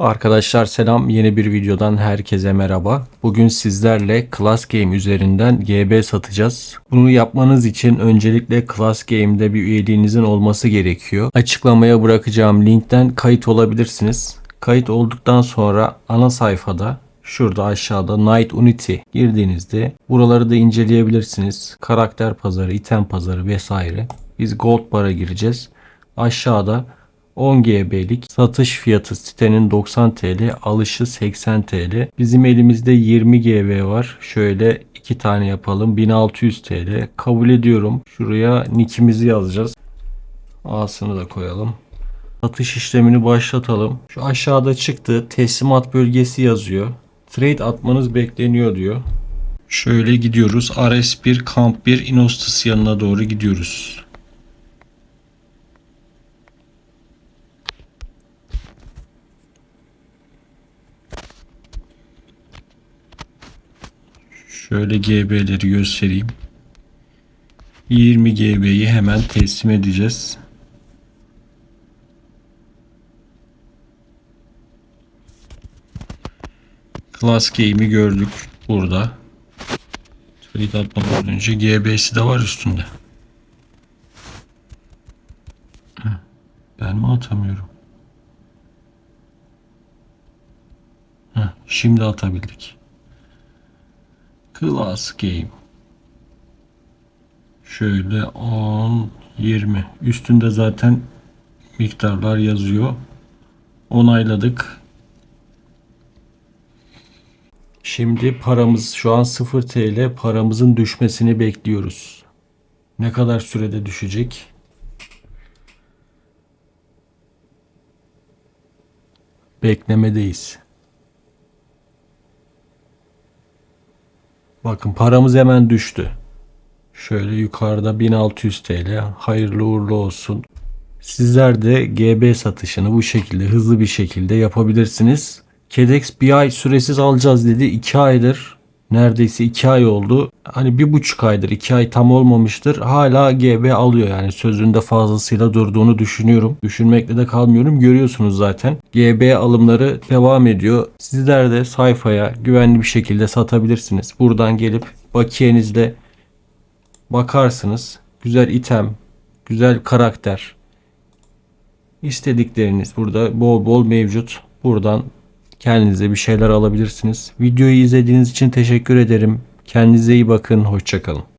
Arkadaşlar selam. Yeni bir videodan herkese merhaba. Bugün sizlerle Class Game üzerinden GB satacağız. Bunu yapmanız için öncelikle Class Game'de bir üyeliğinizin olması gerekiyor. Açıklamaya bırakacağım linkten kayıt olabilirsiniz. Kayıt olduktan sonra ana sayfada Şurada aşağıda Night Unity girdiğinizde buraları da inceleyebilirsiniz. Karakter pazarı, item pazarı vesaire. Biz Gold Bar'a gireceğiz. Aşağıda 10 GB'lik satış fiyatı sitenin 90 TL, alışı 80 TL. Bizim elimizde 20 GB var. Şöyle iki tane yapalım. 1600 TL. Kabul ediyorum. Şuraya nickimizi yazacağız. A'sını da koyalım. Satış işlemini başlatalım. Şu aşağıda çıktı. Teslimat bölgesi yazıyor. Trade atmanız bekleniyor diyor. Şöyle gidiyoruz. RS1 Kamp 1 Inostus yanına doğru gidiyoruz. Şöyle GB'leri göstereyim. 20 GB'yi hemen teslim edeceğiz. Class Game'i gördük burada. Trade atmadan önce GB'si de var üstünde. Ben mi atamıyorum? Heh, şimdi atabildik. Class Game. Şöyle 10, 20. Üstünde zaten miktarlar yazıyor. Onayladık. Şimdi paramız şu an 0 TL. Paramızın düşmesini bekliyoruz. Ne kadar sürede düşecek? Beklemedeyiz. Bakın paramız hemen düştü. Şöyle yukarıda 1600 TL. Hayırlı uğurlu olsun. Sizler de GB satışını bu şekilde hızlı bir şekilde yapabilirsiniz. KEDEX bir ay süresiz alacağız dedi. 2 aydır neredeyse 2 ay oldu. Hani bir buçuk aydır 2 ay tam olmamıştır. Hala GB alıyor yani sözünde fazlasıyla durduğunu düşünüyorum. Düşünmekle de kalmıyorum. Görüyorsunuz zaten. GB alımları devam ediyor. Sizler de sayfaya güvenli bir şekilde satabilirsiniz. Buradan gelip bakiyenizle bakarsınız. Güzel item, güzel karakter, istedikleriniz burada bol bol mevcut. Buradan kendinize bir şeyler alabilirsiniz. Videoyu izlediğiniz için teşekkür ederim. Kendinize iyi bakın. Hoşçakalın.